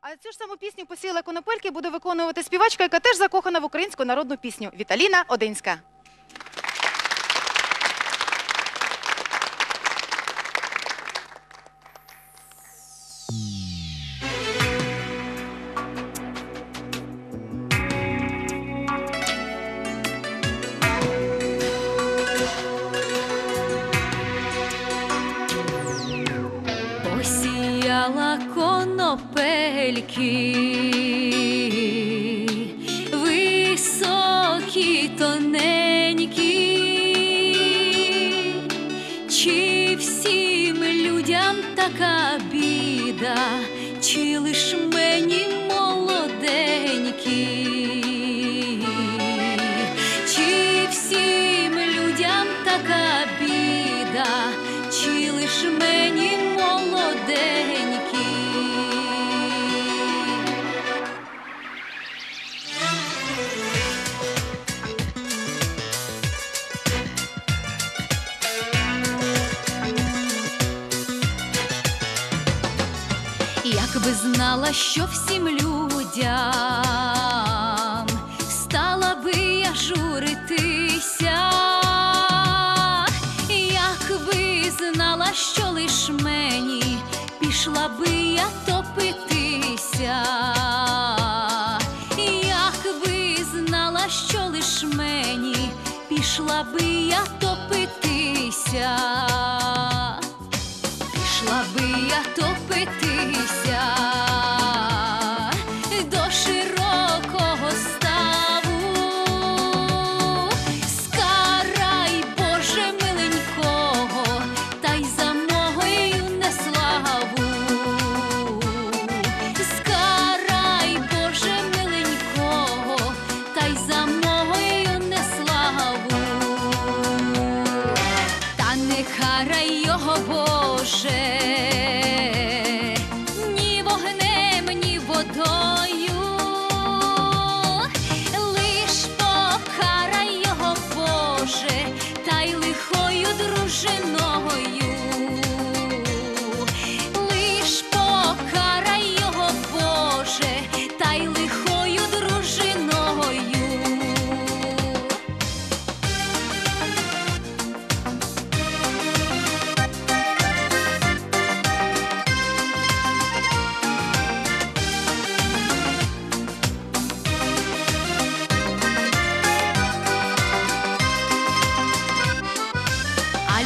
А цю ж саму пісню посіяла конопельки буде виконувати співачка, яка теж закохана в українську народну пісню Віталіна Одинська. Посіяла конопельки, високі, тоненькі, чи всім людям така біда, чи лиш мені молоденький, Якби знала, що всім людям стала би я журитися, якби знала, що лиш мені пішла би я топитися, якби знала, що лиш мені пішла би я топитися.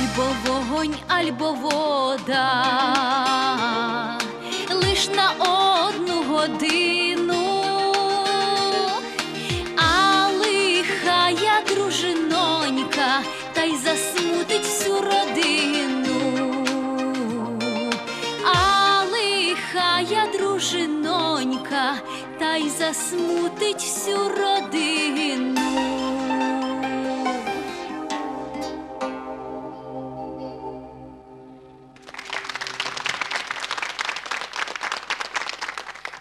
Альбо вогонь, альбо вода, лиш на одну годину, а лихая дружинонька, та й засмутить всю родину, а лихая дружинонька, та й засмутить всю родину.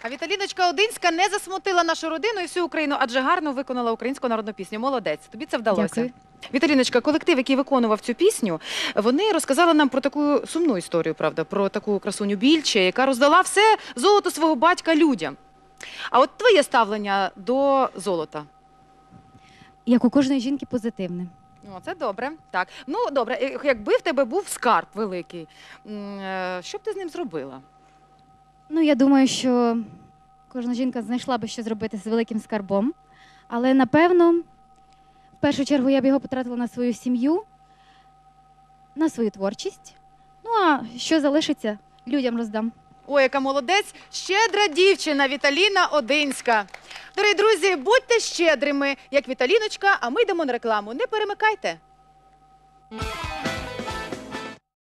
А Віталіночка Одинська не засмутила нашу родину і всю Україну, адже гарно виконала українську народну пісню. Молодець, тобі це вдалося. Дякую. Віталіночка, колектив, який виконував цю пісню, вони розказали нам про таку сумну історію, правда, про таку красуню Більче, яка роздала все золото свого батька людям. А от твоє ставлення до золота? Як у кожної жінки позитивне. О, це добре. Так. Ну, добре, якби в тебе був скарб великий, м, е, що б ти з ним зробила? Ну, я думаю, що кожна жінка знайшла би що зробити з великим скарбом. Але напевно, в першу чергу я б його потратила на свою сім'ю, на свою творчість. Ну а що залишиться, людям роздам. Ой, яка молодець, щедра дівчина Віталіна Одинська. Дорогі друзі, будьте щедрими, як Віталіночка, а ми йдемо на рекламу. Не перемикайте.